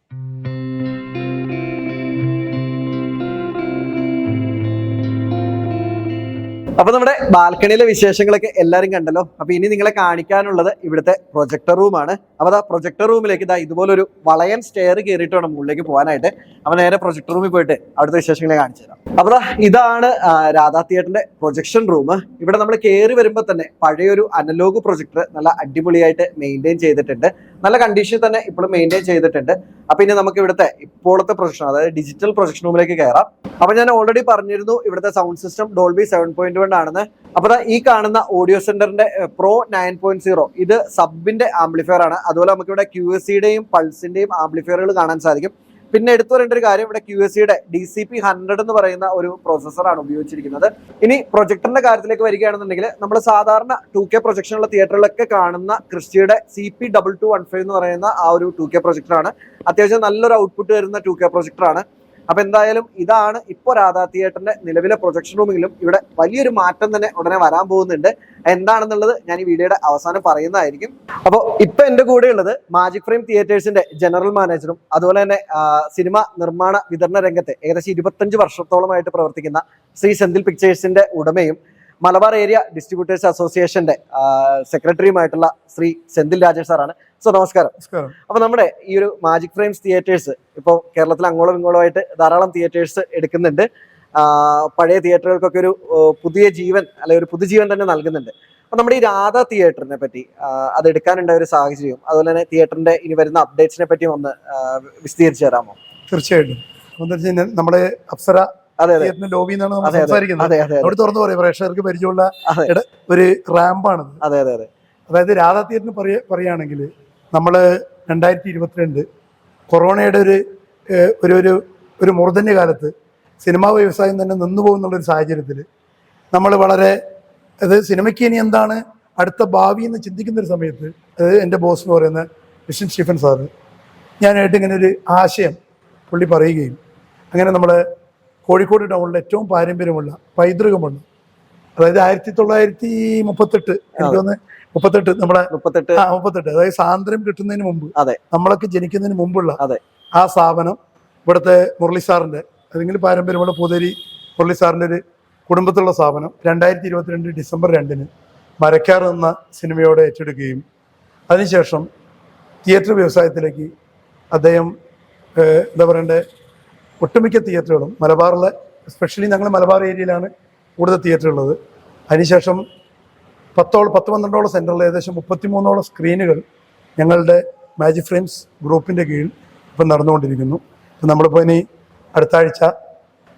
അപ്പൊ നമ്മുടെ ബാൽക്കണിയിലെ വിശേഷങ്ങളൊക്കെ എല്ലാവരും കണ്ടല്ലോ. അപ്പൊ ഇനി നിങ്ങളെ കാണിക്കാനുള്ളത് ഇവിടുത്തെ പ്രൊജക്ടർ റൂമാണ് അപ്പൊ ആ പ്രൊജക്ടർ റൂമിലേക്ക് ഇതാ ഇതുപോലൊരു വളയൻ സ്റ്റെയർ കയറിയിട്ട് വേണം മുകളിലേക്ക് പോകാനായിട്ട്. അപ്പൊ നേരെ പ്രൊജക്ടർ റൂമിൽ പോയിട്ട് അവിടുത്തെ വിശേഷങ്ങളെ കാണിച്ചു തരാം. അപ്പൊ ഇതാണ് രാധാ തിയേറ്ററിന്റെ പ്രൊജക്ഷൻ റൂം ഇവിടെ നമ്മൾ കയറി വരുമ്പോൾ തന്നെ പഴയൊരു അനലോഗ് പ്രൊജക്ടർ നല്ല അടിപൊളിയായിട്ട് മെയിന്റെയിൻ ചെയ്തിട്ടുണ്ട്. നല്ല കണ്ടീഷനിൽ തന്നെ ഇപ്പോഴും മെയിന്റെയിൻ ചെയ്തിട്ടുണ്ട്. അപ്പൊ ഇനി നമുക്ക് ഇവിടുത്തെ ഇപ്പോഴത്തെ പ്രൊജക്ഷൻ അതായത് ഡിജിറ്റൽ പ്രൊജക്ഷൻ റൂമിലേക്ക് കയറാം. അപ്പൊ ഞാൻ ഓൾറെഡി പറഞ്ഞിരുന്നു ഇവിടുത്തെ sound system Dolby seven point one ആണെന്ന്. അപ്പൊ ദാ ഈ കാണുന്ന ഓഡിയോ സെന്ററിന്റെ പ്രോ നയൻ പോയിന്റ് സീറോ ഇത് സബിന്റെ ആംപ്ലിഫയർ ആണ്. അതുപോലെ നമുക്ക് ഇവിടെ ക്യു എസ് സിയുടെയും പൾസിന്റെയും ആംപ്ലിഫയറുകൾ കാണാൻ സാധിക്കും. പിന്നെ എടുത്തു പറയേണ്ട ഒരു കാര്യം ഇവിടെ ക്യു എസ് സിയുടെ ഡി സി പി ഹൺഡ്രഡ് എന്ന് പറയുന്ന ഒരു പ്രോസസ്സറാണ് ഉപയോഗിച്ചിരിക്കുന്നത്. ഇനി പ്രൊജക്ടറിന്റെ കാര്യത്തിലേക്ക് വരികയാണെന്നുണ്ടെങ്കിൽ നമ്മൾ സാധാരണ ടു കെ പ്രൊജക്ഷനുള്ള തിയേറ്ററിലൊക്കെ കാണുന്ന ക്രിസ്റ്റിയുടെ C P double two one five എന്ന് പറയുന്ന ആ ഒരു ടു കെ പ്രൊജക്ടറാണ് അത്യാവശ്യം നല്ലൊരു ഔട്ട്പുട്ട് വരുന്ന ടു കെ പ്രൊജക്ടറാണ് അപ്പൊ എന്തായാലും ഇതാണ് ഇപ്പൊ രാധാ തിയേറ്ററിന്റെ നിലവിലെ പ്രൊജക്ഷൻ റൂമിലും ഇവിടെ വലിയൊരു മാറ്റം തന്നെ ഉടനെ വരാൻ പോകുന്നുണ്ട്. എന്താണെന്നുള്ളത് ഞാൻ ഈ വീഡിയോയുടെ അവസാനം പറയുന്നതായിരിക്കും. അപ്പോൾ ഇപ്പൊ എന്റെ കൂടെ ഉള്ളത് മാജിക് ഫ്രെയിം തിയേറ്റേഴ്സിന്റെ ജനറൽ മാനേജറും അതുപോലെ തന്നെ സിനിമ നിർമ്മാണ വിതരണ രംഗത്തെ ഏകദേശം ഇരുപത്തഞ്ച് വർഷത്തോളമായിട്ട് പ്രവർത്തിക്കുന്ന ശ്രീ സെന്തിൽ പിക്ചേഴ്സിന്റെ ഉടമയും മലബാർ ഏരിയ ഡിസ്ട്രിബ്യൂട്ടേഴ്സ് അസോസിയേഷന്റെ സെക്രട്ടറിയുമായിട്ടുള്ള ശ്രീ സെന്തിൽ രാജേഷ് സാറാണ്. സോ നമസ്കാരം. നമസ്കാരം. അപ്പൊ നമ്മുടെ ഈ ഒരു മാജിക് ഫ്രെയിംസ് തിയേറ്റേഴ്സ് ഇപ്പോൾ കേരളത്തിൽ അങ്ങോളം ഇങ്ങോളമായിട്ട് ധാരാളം തിയേറ്റേഴ്സ് എടുക്കുന്നുണ്ട്. പഴയ തിയേറ്ററുകൾക്കൊക്കെ ഒരു പുതിയ ജീവൻ അല്ലെ ഒരു പുതുജീവൻ തന്നെ നൽകുന്നുണ്ട്. അപ്പൊ നമ്മുടെ ഈ രാധ തിയേറ്ററിനെ പറ്റി അത് എടുക്കാനുണ്ടായ ഒരു സാഹചര്യം അതുപോലെ തന്നെ തിയേറ്ററിന്റെ ഇനി വരുന്ന അപ്ഡേറ്റ്സിനെ പറ്റിയും ഒന്ന് വിശദീകരിച്ചു തരാമോ? തീർച്ചയായിട്ടും. നമ്മുടെ അപ്സര തിയേറ്ററിന്റെ ലോബിയിൽ നിന്നാണ് നമ്മൾ. സംസാരിക്കുന്നത്. അവിടെ തുറന്നു പറയും പ്രേക്ഷകർക്ക് പരിചയമുള്ള ഒരു റാമ്പാണ് അതെ അതെ അതെ. അതായത് രാധാ തിയേറ്ററിന് പറയ പറയുകയാണെങ്കിൽ നമ്മൾ രണ്ടായിരത്തി ഇരുപത്തിരണ്ട് കൊറോണയുടെ ഒരു ഒരു ഒരു ഒരു മൂർധന്യ കാലത്ത് സിനിമാ വ്യവസായം തന്നെ നിന്നു പോകുന്നുള്ളൊരു സാഹചര്യത്തിൽ നമ്മൾ വളരെ അത് സിനിമയ്ക്ക് ഇനി എന്താണ് അടുത്ത ഭാവി എന്ന് ചിന്തിക്കുന്ന ഒരു സമയത്ത് അത് എന്റെ ബോസ് എന്ന് പറയുന്ന വിഷൻ സ്റ്റീഫൻ സാറ് ഞാനായിട്ട് ഇങ്ങനെ ഒരു ആശയം പുള്ളി പറയുകയും അങ്ങനെ നമ്മൾ കോഴിക്കോട് ടൗണിലെ ഏറ്റവും പാരമ്പര്യമുള്ള പൈതൃകമുള്ള അതായത് ആയിരത്തി തൊള്ളായിരത്തി മുപ്പത്തെട്ട് എനിക്ക് തോന്നുന്നു മുപ്പത്തെട്ട് നമ്മുടെ മുപ്പത്തെട്ട് ആ മുപ്പത്തെട്ട് അതായത് സ്വാതന്ത്ര്യം കിട്ടുന്നതിന് മുമ്പ് അതെ. നമ്മളൊക്കെ ജനിക്കുന്നതിന് മുമ്പുള്ള അതെ. ആ സ്ഥാപനം ഇവിടുത്തെ മുരളി സാറിന്റെ അല്ലെങ്കിൽ പാരമ്പര്യമുള്ള പൂതേരി മുരളി സാറിന്റെ ഒരു കുടുംബത്തിലുള്ള സ്ഥാപനം രണ്ടായിരത്തി ഇരുപത്തിരണ്ട് ഡിസംബർ രണ്ടിന് മരക്കാർ എന്ന സിനിമയോടെ ഏറ്റെടുക്കുകയും അതിനുശേഷം തിയേറ്റർ വ്യവസായത്തിലേക്ക് അദ്ദേഹം എന്താ പറയണ്ടേ ഒട്ടുമിക്ക തിയേറ്ററുകളും മലബാറിലെ സ്പെഷ്യലി ഞങ്ങൾ മലബാർ ഏരിയയിലാണ് കൂടുതൽ തിയേറ്റർ ഉള്ളത്. അതിനുശേഷം പത്തോളം പത്ത് പന്ത്രണ്ടോളം സെന്ററിൽ ഏകദേശം മുപ്പത്തിമൂന്നോളം സ്ക്രീനുകൾ ഞങ്ങളുടെ മാജിക് ഫ്രെയിംസ് ഗ്രൂപ്പിന്റെ കീഴിൽ ഇപ്പം നടന്നുകൊണ്ടിരിക്കുന്നു. ഇപ്പം നമ്മളിപ്പോൾ ഇനി അടുത്ത ആഴ്ച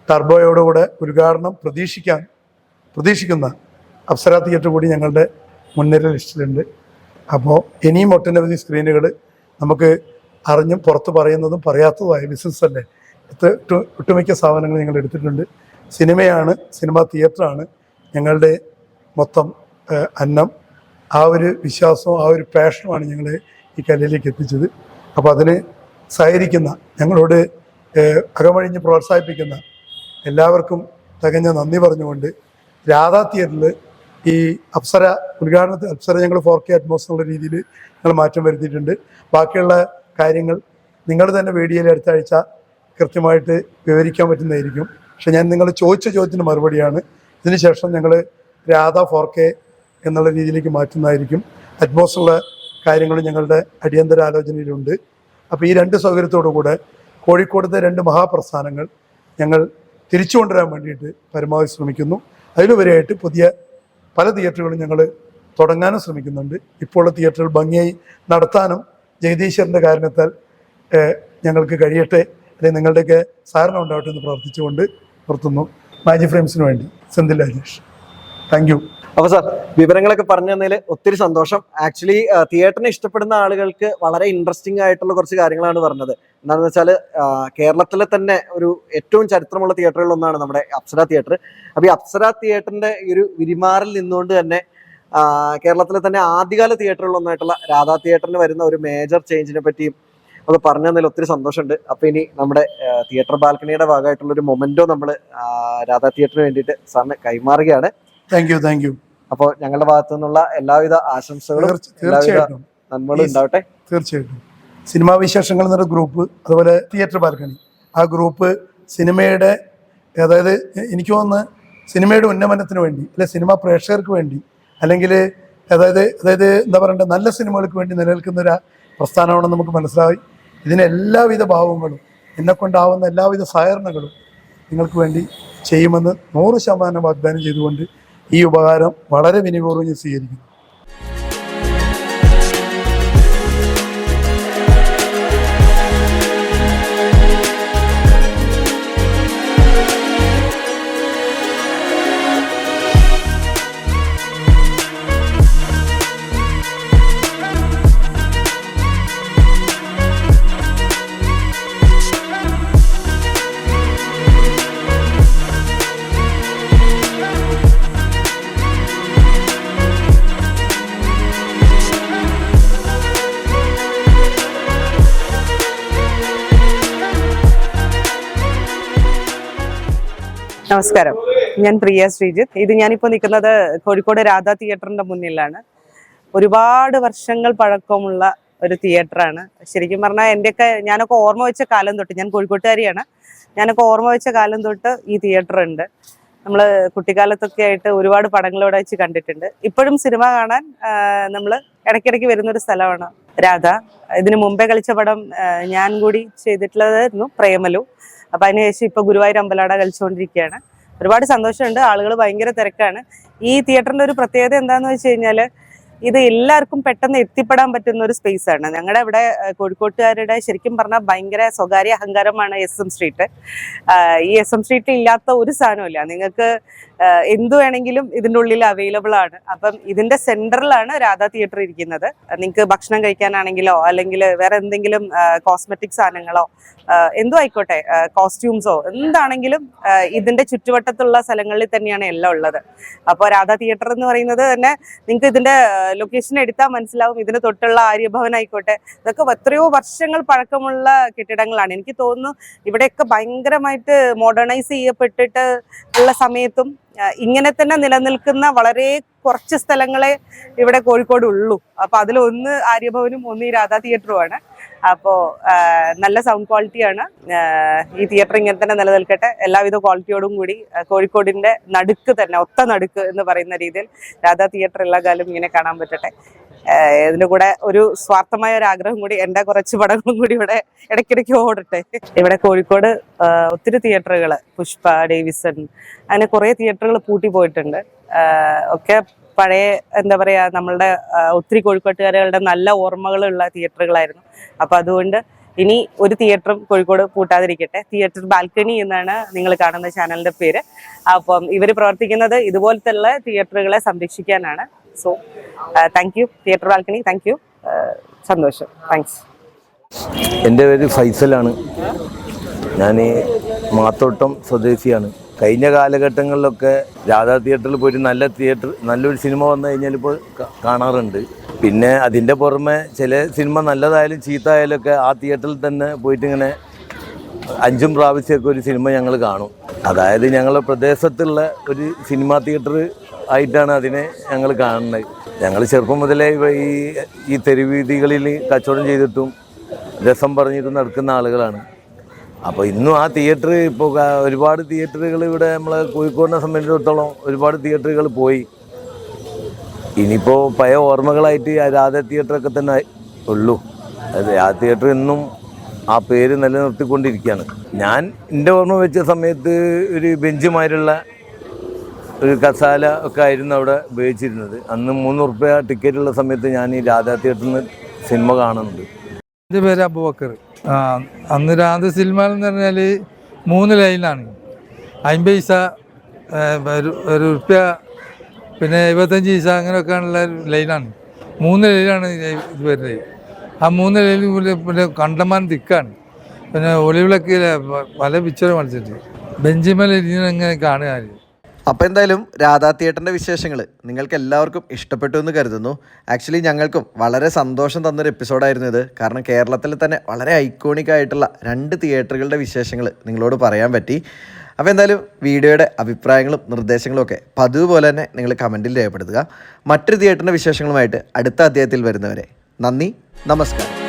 ടർബോയോടുകൂടെ ഉദ്ഘാടനം പ്രതീക്ഷിക്കാൻ പ്രതീക്ഷിക്കുന്ന അപ്സര തിയേറ്റർ കൂടി ഞങ്ങളുടെ മുൻനിര ലിസ്റ്റിലുണ്ട്. അപ്പോൾ ഇനിയും ഒട്ടനവധി സ്ക്രീനുകൾ നമുക്ക് അറിഞ്ഞും പുറത്ത് പറയുന്നതും പറയാത്തതുമായ ബിസിനസ് അല്ലേ? ഒട്ടുമിക്ക സാധനങ്ങൾ ഞങ്ങൾ എടുത്തിട്ടുണ്ട്. സിനിമയാണ് സിനിമ തിയേറ്ററാണ് ഞങ്ങളുടെ മൊത്തം അന്നം. ആ ഒരു വിശ്വാസവും ആ ഒരു പാഷനുമാണ് ഞങ്ങളെ ഈ കലയിലേക്ക് എത്തിച്ചത്. അപ്പോൾ അതിന് സഹകരിക്കുന്ന ഞങ്ങളോട് അകമഴിഞ്ഞ് പ്രോത്സാഹിപ്പിക്കുന്ന എല്ലാവർക്കും തികഞ്ഞ നന്ദി പറഞ്ഞുകൊണ്ട് രാധാ തിയേറ്ററിൽ ഈ അപ്സര ഉദ്ഘാടനത്തിൽ അപ്സര ഞങ്ങൾ ഫോർ കെ അറ്റ്മോസ് എന്നുള്ള രീതിയിൽ ഞങ്ങൾ മാറ്റം വരുത്തിയിട്ടുണ്ട്. ബാക്കിയുള്ള കാര്യങ്ങൾ നിങ്ങൾ തന്നെ വീഡിയോയിൽ അടുത്ത ആഴ്ച കൃത്യമായിട്ട് വിവരിക്കാൻ പറ്റുന്നതായിരിക്കും. പക്ഷെ ഞാൻ നിങ്ങൾ ചോദിച്ച ചോദ്യത്തിന് മറുപടിയാണ്. ഇതിനുശേഷം ഞങ്ങൾ രാധ ഫോർ കെ എന്നുള്ള രീതിയിലേക്ക് മാറ്റുന്നതായിരിക്കും. അറ്റ്മോസുള്ള കാര്യങ്ങൾ ഞങ്ങളുടെ അടിയന്തര ആലോചനയിലുണ്ട് അപ്പോൾ ഈ രണ്ട് സൗകര്യത്തോടു കൂടെ കോഴിക്കോടത്തെ രണ്ട് മഹാപ്രസ്ഥാനങ്ങൾ ഞങ്ങൾ തിരിച്ചു കൊണ്ടുവരാൻ വേണ്ടിയിട്ട് പരമാവധി ശ്രമിക്കുന്നു. അതിലുപരിയായിട്ട് പുതിയ പല തിയേറ്ററുകളും ഞങ്ങൾ തുടങ്ങാനും ശ്രമിക്കുന്നുണ്ട്. ഇപ്പോഴുള്ള തിയേറ്ററുകൾ ഭംഗിയായി നടത്താനും ജഗദീശ്വരന്റെ കാരണത്താൽ ഞങ്ങൾക്ക് കഴിയട്ടെ. അല്ലെങ്കിൽ നിങ്ങളുടെയൊക്കെ സഹകരണം ഉണ്ടാവട്ടെ എന്ന് പ്രാർത്ഥിച്ചുകൊണ്ട് നിർത്തുന്നു മാജി ഫ്രെയിംസിന് വേണ്ടി. സെന്തിൽ രാജേഷ്. താങ്ക് യു അപ്പൊ സാർ വിവരങ്ങളൊക്കെ പറഞ്ഞു തന്നതിൽ ഒത്തിരി സന്തോഷം. ആക്ച്വലി തിയേറ്ററിനെ ഇഷ്ടപ്പെടുന്ന ആളുകൾക്ക് വളരെ ഇൻട്രസ്റ്റിംഗ് ആയിട്ടുള്ള കുറച്ച് കാര്യങ്ങളാണ് പറഞ്ഞത്. എന്താണെന്ന് വെച്ചാൽ കേരളത്തിലെ തന്നെ ഒരു ഏറ്റവും ചരിത്രമുള്ള തിയേറ്ററുകളിൽ ഒന്നാണ് നമ്മുടെ അപ്സര തിയേറ്റർ അപ്പൊ ഈ അപ്സര തിയേറ്ററിന്റെ ഈ ഒരു വിരിമാറിൽ നിന്നുകൊണ്ട് തന്നെ കേരളത്തിലെ തന്നെ ആദ്യകാല തിയേറ്ററുകളിൽ ഒന്നായിട്ടുള്ള രാധാ തിയേറ്ററിന് വരുന്ന ഒരു മേജർ ചേഞ്ചിനെ പറ്റിയും അത് പറഞ്ഞു തന്നതിൽ ഒത്തിരി സന്തോഷമുണ്ട്. അപ്പൊ ഇനി നമ്മുടെ തിയേറ്റർ ബാൽക്കണിയുടെ ഭാഗമായിട്ടുള്ള ഒരു മൊമെന്റോ നമ്മൾ രാധാ തിയേറ്ററിന് വേണ്ടിയിട്ട് സാറിന് കൈമാറുകയാണ്. താങ്ക് യു താങ്ക് യു അപ്പോൾ ഞങ്ങളുടെ ഭാഗത്തു നിന്നുള്ള എല്ലാവിധ ആശംസകളും എല്ലാവിധ നന്മകളും. ഉണ്ടാവട്ടെ. തീർച്ചയായിട്ടും. സിനിമാ വിശേഷങ്ങൾ എന്നൊരു ഗ്രൂപ്പ് അതുപോലെ തിയേറ്റർ ബാൽക്കണി. ആ ഗ്രൂപ്പ് സിനിമയുടെ അതായത് എനിക്ക് തോന്നുന്നു സിനിമയുടെ ഉന്നമനത്തിന് വേണ്ടി അല്ലെ സിനിമ പ്രേക്ഷകർക്ക് വേണ്ടി അല്ലെങ്കിൽ അതായത് അതായത് എന്താ പറയണ്ടേ നല്ല സിനിമകൾക്ക് വേണ്ടി നിലനിൽക്കുന്ന ഒരു പ്രസ്ഥാനമാണെന്ന് നമുക്ക് മനസ്സിലായി. ഇതിന് എല്ലാവിധ ഭാവങ്ങളും എന്നെ കൊണ്ടാവുന്ന എല്ലാവിധ സഹകരണങ്ങളും നിങ്ങൾക്ക് വേണ്ടി ചെയ്യുമെന്ന് നൂറ് ശതമാനം വാഗ്ദാനം ചെയ്തുകൊണ്ട് ഈ ഉപകാരം വളരെ വിനിപൂർവം സ്വീകരിക്കുന്നു. നമസ്കാരം. ഞാൻ പ്രിയ ശ്രീജിത്ത്. ഇത് ഞാനിപ്പോൾ നിൽക്കുന്നത് കോഴിക്കോട് രാധ തിയേറ്ററിന്റെ മുന്നിലാണ്. ഒരുപാട് വർഷങ്ങൾ പഴക്കമുള്ള ഒരു തിയേറ്ററാണ്. ശരിക്കും പറഞ്ഞാൽ എന്റെയൊക്കെ ഞാനൊക്കെ ഓർമ്മ വെച്ച കാലം തൊട്ട് ഞാൻ കോഴിക്കോട്ടുകാരിയാണ്. ഞാനൊക്കെ ഓർമ്മ വെച്ച കാലം തൊട്ട് ഈ തിയേറ്റർ ഉണ്ട് നമ്മൾ കുട്ടിക്കാലത്തൊക്കെ ആയിട്ട് ഒരുപാട് പടങ്ങൾ ഇവിടെ വെച്ച് കണ്ടിട്ടുണ്ട്. ഇപ്പോഴും സിനിമ കാണാൻ നമ്മൾ ഇടയ്ക്കിടയ്ക്ക് വരുന്ന ഒരു സ്ഥലമാണ് രാധ. ഇതിനു മുമ്പേ കളിച്ച പടം ഞാൻ കൂടി ചെയ്തിട്ടുള്ളതായിരുന്നു പ്രേമലു. അപ്പൊ അതിനുശേഷം ഇപ്പൊ ഗുരുവായൂർ അമ്പലാട കളിച്ചുകൊണ്ടിരിക്കുകയാണ്. ഒരുപാട് സന്തോഷമുണ്ട് ആളുകൾ ഭയങ്കര തിരക്കാണ്. ഈ തിയേറ്ററിന്റെ ഒരു പ്രത്യേകത എന്താന്ന് വെച്ച് കഴിഞ്ഞാൽ ഇത് എല്ലാവർക്കും പെട്ടെന്ന് എത്തിപ്പെടാൻ പറ്റുന്ന ഒരു സ്പേസ് ആണ്. ഞങ്ങളുടെ ഇവിടെ കോഴിക്കോട്ടുകാരുടെ ശരിക്കും പറഞ്ഞാൽ ഭയങ്കര സ്വകാര്യ അഹങ്കാരമാണ് എസ് എം സ്ട്രീറ്റ്. ഈ എസ് എം സ്ട്രീറ്റ് ഇല്ലാത്ത ഒരു സാധനമില്ല നിങ്ങൾക്ക് എന്ത് വേണമെങ്കിലും ഇതിന്റെ ഉള്ളിൽ അവൈലബിൾ ആണ്. അപ്പം ഇതിന്റെ സെന്ററിലാണ് രാധ തിയേറ്റർ ഇരിക്കുന്നത്. നിങ്ങൾക്ക് ഭക്ഷണം കഴിക്കാനാണെങ്കിലോ അല്ലെങ്കിൽ വേറെ എന്തെങ്കിലും കോസ്മെറ്റിക് സാധനങ്ങളോ എന്തോ ആയിക്കോട്ടെ കോസ്റ്റ്യൂംസോ എന്താണെങ്കിലും ഇതിന്റെ ചുറ്റുവട്ടത്തുള്ള സ്ഥലങ്ങളിൽ തന്നെയാണ് എല്ലാം ഉള്ളത്. അപ്പോൾ രാധ തിയേറ്റർ എന്ന് പറയുന്നത് തന്നെ നിങ്ങൾക്ക് ഇതിന്റെ ലൊക്കേഷൻ എടുത്താൽ മനസ്സിലാവും. ഇതിന് തൊട്ടുള്ള ആര്യഭവൻ ആയിക്കോട്ടെ ഇതൊക്കെ എത്രയോ വർഷങ്ങൾ പഴക്കമുള്ള കെട്ടിടങ്ങളാണ്. എനിക്ക് തോന്നുന്നു ഇവിടെയൊക്കെ ഭയങ്കരമായിട്ട് മോഡേണൈസ് ചെയ്യപ്പെട്ടിട്ട് ഉള്ള സമയത്തും ഇങ്ങനെ തന്നെ നിലനിൽക്കുന്ന വളരെ കുറച്ച് സ്ഥലങ്ങളെ ഇവിടെ കോഴിക്കോട് ഉള്ളൂ. അപ്പൊ അതിലൊന്ന് ആര്യഭവനും ഒന്ന് ഈ രാധാ തിയേറ്ററുമാണ് അപ്പോൾ നല്ല സൗണ്ട് ക്വാളിറ്റിയാണ് ഈ തിയേറ്റർ ഇങ്ങനെ തന്നെ നിലനിൽക്കട്ടെ. എല്ലാവിധ ക്വാളിറ്റിയോടും കൂടി കോഴിക്കോടിന്റെ നടുക്ക് തന്നെ ഒത്ത നടുക്ക് എന്ന് പറയുന്ന രീതിയിൽ രാധാ തിയേറ്റർ എല്ലാ കാലം ഇങ്ങനെ കാണാൻ പറ്റട്ടെ. ആഹ് കൂടെ ഒരു സ്വാർത്ഥമായ ഒരു ആഗ്രഹം കൂടി എന്റെ കുറച്ച് പടങ്ങളും കൂടി ഇവിടെ ഇടയ്ക്കിടയ്ക്ക് ഓടട്ടെ. ഇവിടെ കോഴിക്കോട് ഒത്തിരി തിയേറ്ററുകൾ പുഷ്പ ഡേവിസൺ അങ്ങനെ കുറേ തിയേറ്ററുകൾ പൂട്ടി പോയിട്ടുണ്ട്. ഒക്കെ പഴയ എന്താ പറയാ നമ്മളുടെ ഒത്തിരി കോഴിക്കോട്ടുകാരുടെ നല്ല ഓർമ്മകളുള്ള തിയേറ്ററുകളായിരുന്നു അപ്പോൾ അതുകൊണ്ട് ഇനി ഒരു തിയേറ്ററും കോഴിക്കോട് പൂട്ടാതിരിക്കട്ടെ. തിയേറ്റർ ബാൽക്കണി എന്നാണ് നിങ്ങൾ കാണുന്ന ചാനലിന്റെ പേര്. അപ്പം ഇവർ പ്രവർത്തിക്കുന്നത് ഇതുപോലത്തെ തിയേറ്ററുകളെ സംരക്ഷിക്കാനാണ്. So thank you theatre balcony thank you സന്തോഷം. താങ്ക്സ് എന്റെ പേര് ഫൈസലാണ്. ഞാൻ മാത്തോട്ടം സ്വദേശിയാണ്. കഴിഞ്ഞ കാലഘട്ടങ്ങളിലൊക്കെ രാധാ തിയേറ്ററിൽ പോയിട്ട് നല്ല തിയേറ്റർ നല്ലൊരു സിനിമ വന്നു കഴിഞ്ഞാൽ ഇപ്പോൾ കാണാറുണ്ട്. പിന്നെ അതിന്റെ പുറമെ ചില സിനിമ നല്ലതായാലും ചീത്തയായാലും ഒക്കെ ആ തിയേറ്ററിൽ തന്നെ പോയിട്ട് ഇങ്ങനെ അഞ്ചും പ്രാവശ്യമൊക്കെ ഒരു സിനിമ ഞങ്ങൾ കാണും. അതായത് ഞങ്ങളുടെ പ്രദേശത്തുള്ള ഒരു സിനിമാ തിയേറ്റർ ആയിട്ടാണ് അതിനെ ഞങ്ങൾ കാണുന്നത്. ഞങ്ങൾ ചെറുപ്പം മുതലേ ഈ ഈ തെരുവീതികളിൽ കച്ചവടം ചെയ്തിട്ടും രസം പറഞ്ഞിട്ടും നടക്കുന്ന ആളുകളാണ്. അപ്പോൾ ഇന്നും ആ തിയേറ്റർ ഇപ്പോൾ ഒരുപാട് തിയേറ്ററുകൾ ഇവിടെ നമ്മളെ കോഴിക്കോടിനെ സംബന്ധിച്ചിടത്തോളം ഒരുപാട് തിയേറ്ററുകൾ പോയി. ഇനിയിപ്പോൾ പഴയ ഓർമ്മകളായിട്ട് രാധ തിയേറ്ററൊക്കെ തന്നെ ഉള്ളൂ. അത് ആ തിയേറ്റർ ഇന്നും ആ പേര് നിലനിർത്തിക്കൊണ്ടിരിക്കുകയാണ്. ഞാൻ എന്റെ ഓർമ്മ വെച്ച സമയത്ത് ഒരു ബെഞ്ചുമാരുള്ള കസാല ഒക്കെ ആയിരുന്നു അവിടെ ഉപയോഗിച്ചിരുന്നത്. അന്ന് മൂന്ന് റുപ്യ ടിക്കറ്റ് ഉള്ള സമയത്ത് ഞാൻ ഈ രാധാ തിയേറ്ററിൽ നിന്ന് സിനിമ കാണുന്നുണ്ട് എന്റെ പേര് അബുബക്കർ അന്ന് രാധ സിനിമ എന്ന് പറഞ്ഞാൽ മൂന്ന് ലൈനാണ് അമ്പത് പൈസ ഒരു റുപ്യ പിന്നെ എഴുപത്തഞ്ച് പൈസ അങ്ങനെയൊക്കെയാണുള്ള ലൈനാണ്. മൂന്ന് ലൈനാണ് ഇത് വരുന്നത്. ആ മൂന്ന് ലൈനിൽ പിന്നെ കണ്ടമാൻ തിക്കാണ്. പിന്നെ ഒളിവിളക്കിലെ പല പിക്ചറും മത്സരിച്ച് ബെഞ്ചിമൽ ഇരിക്കുന്ന ഇങ്ങനെ കാണുക അപ്പോൾ എന്തായാലും രാധാ തിയേറ്ററിന്റെ വിശേഷങ്ങൾ നിങ്ങൾക്ക് എല്ലാവർക്കും ഇഷ്ടപ്പെട്ടു എന്ന് കരുതുന്നു. ആക്ച്വലി ഞങ്ങൾക്കും വളരെ സന്തോഷം തന്നൊരു എപ്പിസോഡായിരുന്നു ഇത്. കാരണം കേരളത്തിൽ തന്നെ വളരെ ഐക്കോണിക് ആയിട്ടുള്ള രണ്ട് തിയേറ്ററുകളുടെ വിശേഷങ്ങൾ നിങ്ങളോട് പറയാൻ പറ്റി. അപ്പോൾ എന്തായാലും വീഡിയോയുടെ അഭിപ്രായങ്ങളും നിർദ്ദേശങ്ങളും ഒക്കെ പതിവ് പോലെ തന്നെ നിങ്ങൾ കമന്റിൽ രേഖപ്പെടുത്തുക. മറ്റൊരു തിയേറ്ററിന്റെ വിശേഷങ്ങളുമായിട്ട് അടുത്ത അധ്യായത്തിൽ വരുന്നവരെ നന്ദി നമസ്കാരം.